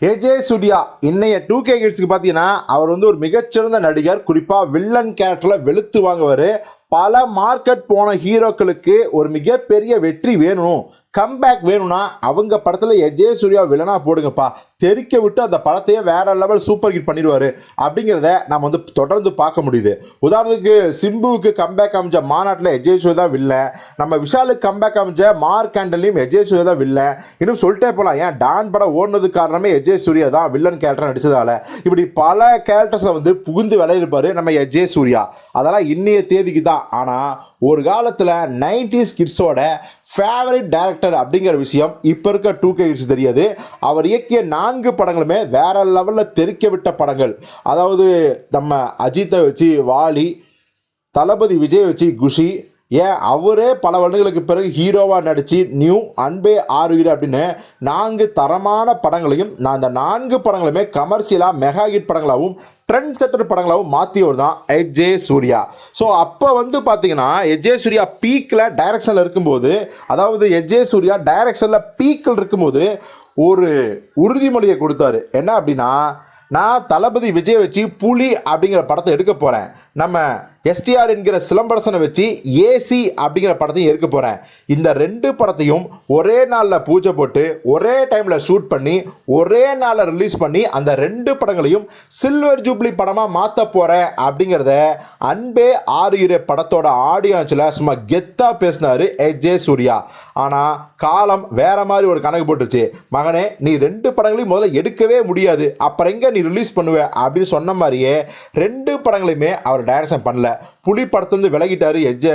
AJ சுடியா இன்னைய two K கிட்ஸ்க்கு பார்த்தீங்கன்னா அவர் வந்து ஒரு மிகச்சிறந்த நடிகர் குறிப்பாக வில்லன் கேரக்டரில் வெளுத்து வாங்குவார். பல மார்க்கெட் போன ஹீரோக்களுக்கு ஒரு மிகப்பெரிய வெற்றி வேணும். கம்பேக் வேணும்னா அவங்க படத்தில் எஜே சூர்யா வில்லனா போடுங்கப்பா. தெறிக்க விட்டு அந்த படத்தையே வேற லெவல் சூப்பர் ஹிட் பண்ணிடுவார். அப்படிங்கிறத நம்ம வந்து தொடர்ந்து பார்க்க முடியுது. உதாரணத்துக்கு சிம்புவுக்கு கம்பேக் அமைஞ்ச மாநாட்டில் எஜே சூர்யா தான் வில்லன் நம்ம விஷாலுக்கு கம்பேக் அமைஞ்ச மார்க் ஆண்டலையும் எஜே சூர்யா தான் வில்லன் இன்னும் சொல்லிட்டே போகலாம் ஏன்? டான் படம் ஓடுனது காரணமே எஜே சூர்யா தான் வில்லன் கேரக்டர் நடிச்சதால. இப்படி பல கேரக்டர்ஸில் வந்து புகுந்து விளையிருப்பார் நம்ம எஜே சூர்யா அதெல்லாம் இன்னைய தேதிக்கு தான். ஆனால் ஒரு காலத்தில் நைன்டிஸ் கிட்ஸோட ஃபேவரட் டைரக்டர் அப்படிங்கிற விஷயம் இப்போ இருக்க டூ கே கிட்ஸ் தெரியாது. அவர் இயக்கிய நான்கு படங்களுமே வேற லெவலில் தெறிக்க விட்ட படங்கள். அதாவது நம்ம அஜித்தை வச்சு வாலி தளபதி விஜய் வச்சு குஷி ஏன்? அவரே பல வருடங்களுக்கு பிறகு ஹீரோவாக நடித்து நியூ அன்பே ஆறுகிற அப்படின்னு நான்கு தரமான படங்களையும் நான் அந்த நான்கு படங்களுமே கமர்ஷியலாக மெகா ஹிட் படங்களாகவும் ட்ரெண்ட் செட்டர் படங்களாகவும் மாற்றியவர் தான் எஜே சூர்யா. ஸோ அப்போ வந்து பார்த்தீங்கன்னா எஜே சூர்யா பீக்கில் டைரக்ஷனில் இருக்கும்போது அதாவது எஜே சூர்யா டைரக்ஷனில் பீக்கில் இருக்கும்போது ஒரு உறுதிமொழியை கொடுத்தாரு. என்ன அப்படின்னா நான் தளபதி விஜய் வச்சு புலி அப்படிங்கிற படத்தை எடுக்க போகிறேன் நம்ம எஸ்டிஆர் என்கிற சிலம்பரசனை வச்சு ஏசி அப்படிங்கிற படத்தையும் எடுக்க போகிறேன் இந்த ரெண்டு படத்தையும் ஒரே நாளில் பூஜை போட்டு ஒரே டைமில் ஷூட் பண்ணி ஒரே நாளில் ரிலீஸ் பண்ணி அந்த ரெண்டு படங்களையும் சில்வர் ஜூப்ளி படமாக மாற்ற போகிறேன் அப்படிங்கிறத அன்பே ஆறுகிற படத்தோட ஆடியன்ஸில் சும்மா கெத்தாக பேசினார் ஜே சூர்யா. ஆனால் காலம் வேற மாதிரி ஒரு கணக்கு போட்டுருச்சு. மகனே நீ ரெண்டு படங்களையும் முதல்ல எடுக்கவே முடியாது. அப்புறம் எங்கே நீ ரிலீஸ் பண்ணுவ அப்படின்னு சொன்ன மாதிரியே ரெண்டு படங்களையுமே அவர் டைரக்ஷன் பண்ணல. புலி படத்துலேருந்து விலகிட்டாரு எஜ்ஜ.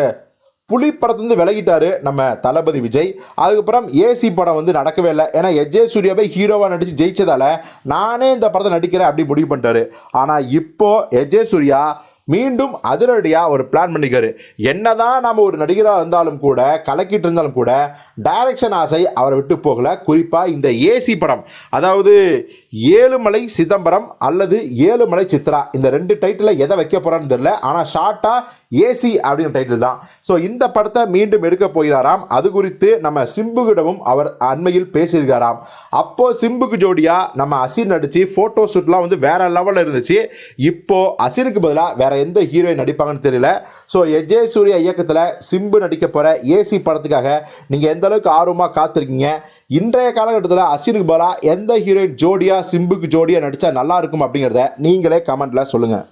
புலி படத்துலேருந்து விலகிட்டாரு நம்ம தளபதி விஜய். அதுக்கப்புறம் ஏசி படம் வந்து நடக்கவே இல்லை. ஏன்னா எஜே சூர்யாவை ஹீரோவாக நடித்து ஜெயிச்சதால் நானே இந்த படத்தை நடிக்கிறேன் அப்படி முடிவு பண்ணிட்டாரு. ஆனால் இப்போது எஜே சூர்யா மீண்டும் அதிரடியாக ஒரு பிளான் பண்ணிக்காரு என்னதான் நம்ம ஒரு நடிகராக இருந்தாலும் கூட கலக்கிட்டு இருந்தாலும் கூட டைரக்ஷன் ஆசை அவரை விட்டு போகல. குறிப்பாக இந்த ஏசி படம். அதாவது ஏழுமலை சிதம்பரம் அல்லது ஏழுமலை சித்ரா. இந்த ரெண்டு டைட்டில் எதை வைக்க போகிறான்னு தெரியல. ஆனால் ஷார்ட்டாக ஏசி அப்படின்ற டைட்டில் தான். ஸோ இந்த படத்தை மீண்டும் எடுக்க போகிறாராம். அது குறித்து நம்ம சிம்புகிடமும் அவர் அண்மையில் பேசியிருக்காராம். அப்போது சிம்புக்கு ஜோடியாக நம்ம அசின் நடித்து ஃபோட்டோ ஷூட்லாம் வந்து வேறு லெவலில் இருந்துச்சு. இப்போது அசினுக்கு பதிலாக வேற எந்த ஹீரோயின் நடிப்பாங்கன்னு தெரியல. ஸோ எஜே சூர்யா இயக்கத்தில் சிம்பு நடிக்க போகிற ஏசி படத்துக்காக நீங்கள் எந்த அளவுக்கு ஆர்வமாக காத்திருக்கீங்க? இன்றைய காலகட்டத்தில் அசினுக்கு பதிலாக எந்த ஹீரோயின் ஜோடியாக சிம்புக்கு ஜோடியாக நடித்தா நல்லா இருக்கும் அப்படிங்கிறத நீங்களே கமெண்ட்டில் சொல்லுங்கள்